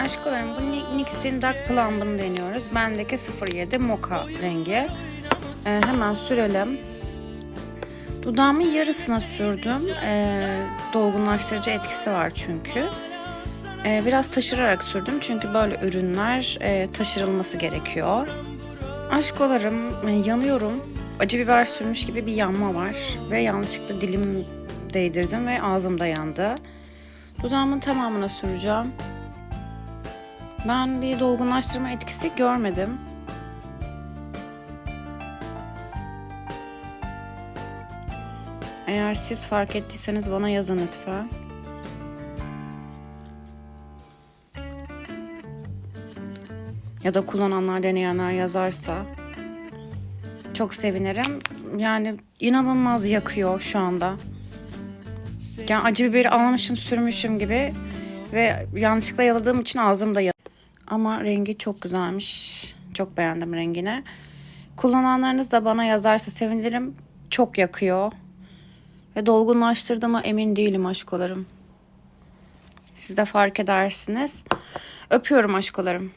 Aşkolarım bu NYX'in Dark Plumb'ını deniyoruz. Bendeki 07 Mocha rengi. Ee, hemen sürelim. Dudağımın yarısına sürdüm. Ee, dolgunlaştırıcı etkisi var çünkü. Ee, biraz taşırarak sürdüm çünkü böyle ürünler e, taşırılması gerekiyor. Aşkolarım e, yanıyorum. Acı biber sürmüş gibi bir yanma var. Ve yanlışlıkla dilim değdirdim ve ağzım da yandı. Dudağımın tamamına süreceğim. Ben bir dolgunlaştırma etkisi görmedim. Eğer siz fark ettiyseniz bana yazın lütfen. Ya da kullananlar, deneyenler yazarsa çok sevinirim. Yani inanılmaz yakıyor şu anda. Yani acı biberi almışım, sürmüşüm gibi ve yanlışlıkla yaladığım için ağzım da yanıyor. Ama rengi çok güzelmiş. Çok beğendim rengini. Kullananlarınız da bana yazarsa sevinirim. Çok yakıyor. Ve dolgunlaştırdığıma emin değilim aşkolarım. Siz de fark edersiniz. Öpüyorum aşkolarım.